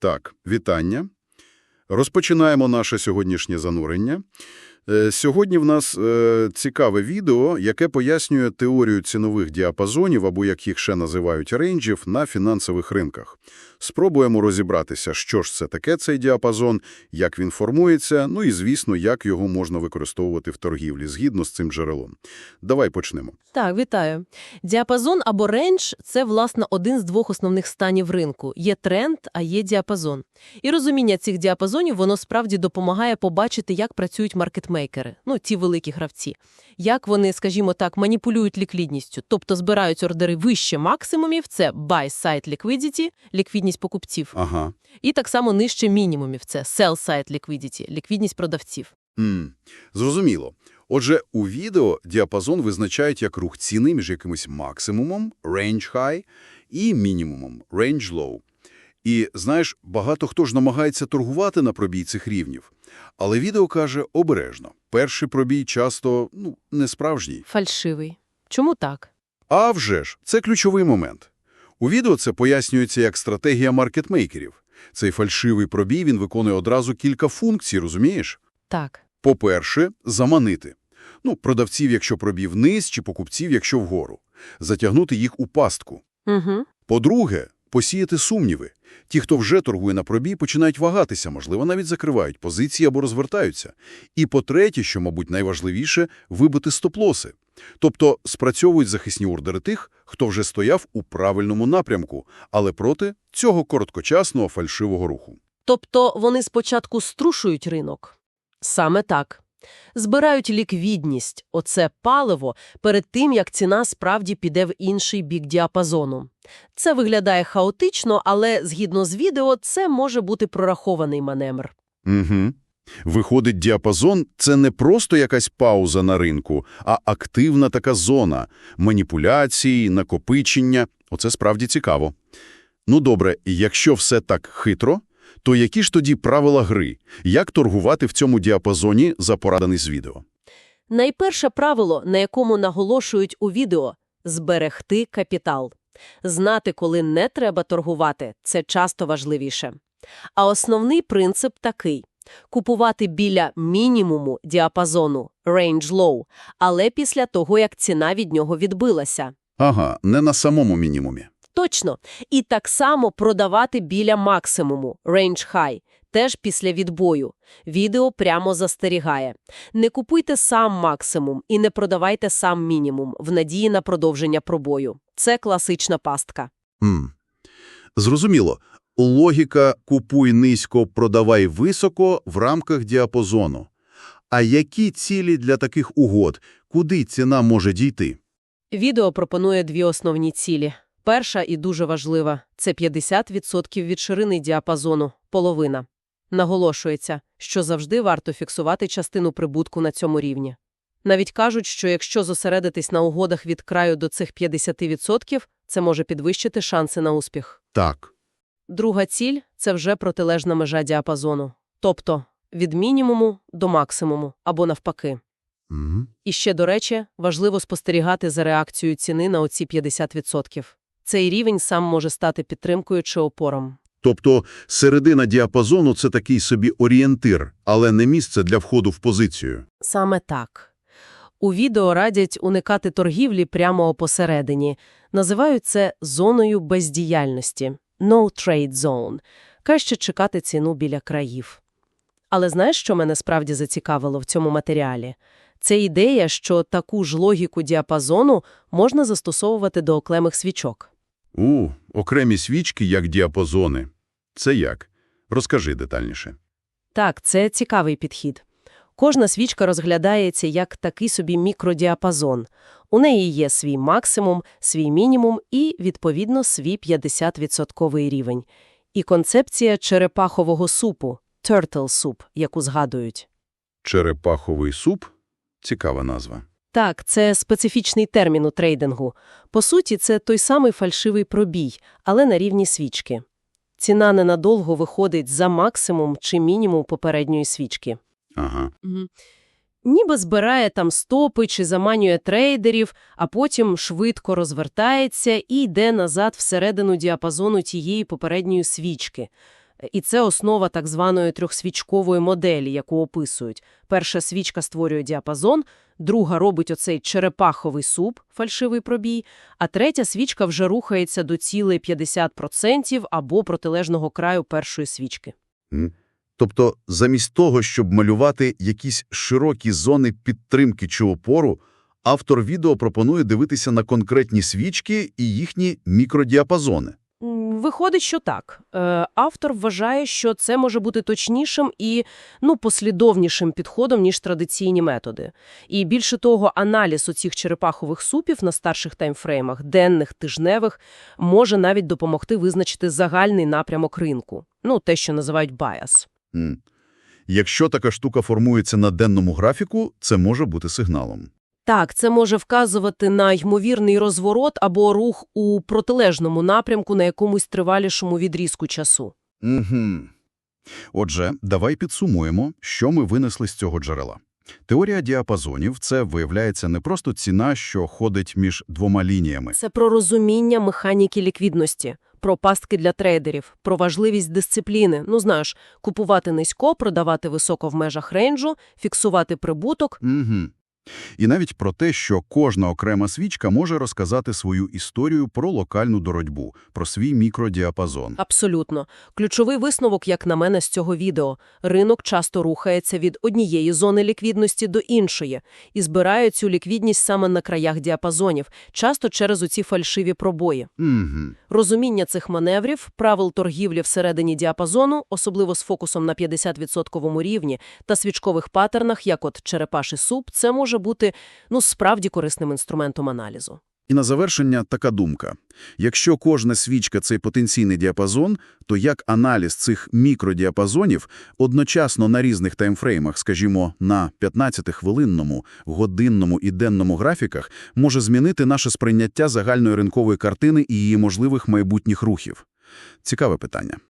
Так, вітання. Розпочинаємо наше сьогоднішнє занурення. Е, Сьогодні в нас е, цікаве відео, яке пояснює теорію цінових діапазонів, або як їх ще називають рейнджів, на фінансових ринках. Спробуємо розібратися, що ж це таке цей діапазон, як він формується, ну і, звісно, як його можна використовувати в торгівлі згідно з цим джерелом. Давай почнемо. Так, вітаю. Діапазон або рейндж – це, власне, один з двох основних станів ринку. Є тренд, а є діапазон. І розуміння цих діапазонів, воно справді допомагає побачити, як працюють маркетмейкери, ну, ті великі гравці. Як вони, скажімо так, маніпулюють ліквідністю, тобто збирають ордери вище максимумів, це buy-side liquidity, ліквідність покупців, Ага. і так само нижче мінімумів, це sell-side liquidity, ліквідність продавців. М, Зрозуміло. Отже, у відео діапазон визначають як рух ціни між якимось максимумом, range high, і мінімумом, range low. І, знаєш, багато хто ж намагається торгувати на пробій цих рівнів. Але відео каже обережно. Перший пробій часто, ну, не справжній. Фальшивий. Чому так? А вже ж, це ключовий момент. У відео це пояснюється як стратегія маркетмейкерів. Цей фальшивий пробій, він виконує одразу кілька функцій, розумієш? Так. По-перше, заманити. Ну, продавців, якщо пробій вниз, чи покупців, якщо вгору. Затягнути їх у пастку. Угу. По-друге, посіяти сумніви. Ті, хто вже торгує на пробій, починають вагатися, можливо, навіть закривають позиції або розвертаються. І по-третє, що, мабуть, найважливіше, вибити стоп-лоси. Тобто спрацьовують захисні ордери тих, хто вже стояв у правильному напрямку, але проти цього короткочасного фальшивого руху. Тобто вони спочатку струшують ринок? Саме так. Збирають ліквідність, оце паливо, перед тим, як ціна справді піде в інший бік діапазону. Це виглядає хаотично, але, згідно з відео, це може бути прорахований маневр. Угу. Виходить, діапазон – це не просто якась пауза на ринку, а активна така зона – маніпуляції, накопичення. Оце справді цікаво. Ну добре, якщо все так хитро, то які ж тоді правила гри? Як торгувати в цьому діапазоні за порадами з відео? Найперше правило, на якому наголошують у відео – зберегти капітал. Знати, коли не треба торгувати – це часто важливіше. А основний принцип такий – купувати біля мінімуму діапазону range low, але після того, як ціна від нього відбилася. Ага, не на самому мінімумі. Точно. І так само продавати біля максимуму range high, теж після відбою. Відео прямо застерігає. Не купуйте сам максимум і не продавайте сам мінімум в надії на продовження пробою. Це класична пастка. М. Зрозуміло. Логіка «купуй низько, продавай високо» в рамках діапазону. А які цілі для таких угод? Куди ціна може дійти? Відео пропонує дві основні цілі. Перша і дуже важлива – це 50% від ширини діапазону, половина. Наголошується, що завжди варто фіксувати частину прибутку на цьому рівні. Навіть кажуть, що якщо зосередитись на угодах від краю до цих 50%, це може підвищити шанси на успіх. Так. Друга ціль – це вже протилежна межа діапазону. Тобто від мінімуму до максимуму або навпаки. Угу. І ще, до речі, важливо спостерігати за реакцією ціни на оці 50%. Цей рівень сам може стати підтримкою чи опором. Тобто середина діапазону – це такий собі орієнтир, але не місце для входу в позицію. Саме так. У відео радять уникати торгівлі прямо посередині. Називають це зоною бездіяльності – no trade zone. Краще чекати ціну біля країв. Але знаєш, що мене справді зацікавило в цьому матеріалі? Це ідея, що таку ж логіку діапазону можна застосовувати до окремих свічок. У, окремі свічки як діапазони. Це як? Розкажи детальніше. Так, це цікавий підхід. Кожна свічка розглядається як такий собі мікродіапазон. У неї є свій максимум, свій мінімум і, відповідно, свій 50% рівень. І концепція черепахового супу – turtle soup, яку згадують. Черепаховий суп – цікава назва. Так, це специфічний термін у трейдингу. По суті, це той самий фальшивий пробій, але на рівні свічки. Ціна ненадовго виходить за максимум чи мінімум попередньої свічки. Ага. Ніби збирає там стопи чи заманює трейдерів, а потім швидко розвертається і йде назад всередину діапазону тієї попередньої свічки. І це основа так званої трьохсвічкової моделі, яку описують. Перша свічка створює діапазон, друга робить оцей черепаховий суп, фальшивий пробій, а третя свічка вже рухається до цілей 50% або протилежного краю першої свічки. Тобто, замість того, щоб малювати якісь широкі зони підтримки чи опору, автор відео пропонує дивитися на конкретні свічки і їхні мікродіапазони. Виходить, що так. Е, автор вважає, що це може бути точнішим і ну, послідовнішим підходом, ніж традиційні методи. І більше того, аналіз оцих черепахових супів на старших таймфреймах, денних, тижневих, може навіть допомогти визначити загальний напрямок ринку. Ну, те, що називають. М. Якщо така штука формується на денному графіку, це може бути сигналом. Так, це може вказувати на ймовірний розворот або рух у протилежному напрямку на якомусь тривалішому відрізку часу. Угу. Отже, давай підсумуємо, що ми винесли з цього джерела. Теорія діапазонів – це, виявляється, не просто ціна, що ходить між двома лініями. Це про розуміння механіки ліквідності, про пастки для трейдерів, про важливість дисципліни. Ну, знаєш, купувати низько, продавати високо в межах рейнджу, фіксувати прибуток. Угу. І навіть про те, що кожна окрема свічка може розказати свою історію про локальну боротьбу, про свій мікродіапазон. Абсолютно. Ключовий висновок, як на мене, з цього відео. Ринок часто рухається від однієї зони ліквідності до іншої і збирає цю ліквідність саме на краях діапазонів, часто через оці фальшиві пробої. Угу. Розуміння цих маневрів, правил торгівлі всередині діапазону, особливо з фокусом на 50% рівні, та свічкових паттернах, як от черепаший суп, це може бути, ну, справді корисним інструментом аналізу. І на завершення така думка. Якщо кожна свічка – це потенційний діапазон, то як аналіз цих мікродіапазонів одночасно на різних таймфреймах, скажімо, на 15-хвилинному, годинному і денному графіках, може змінити наше сприйняття загальної ринкової картини і її можливих майбутніх рухів? Цікаве питання.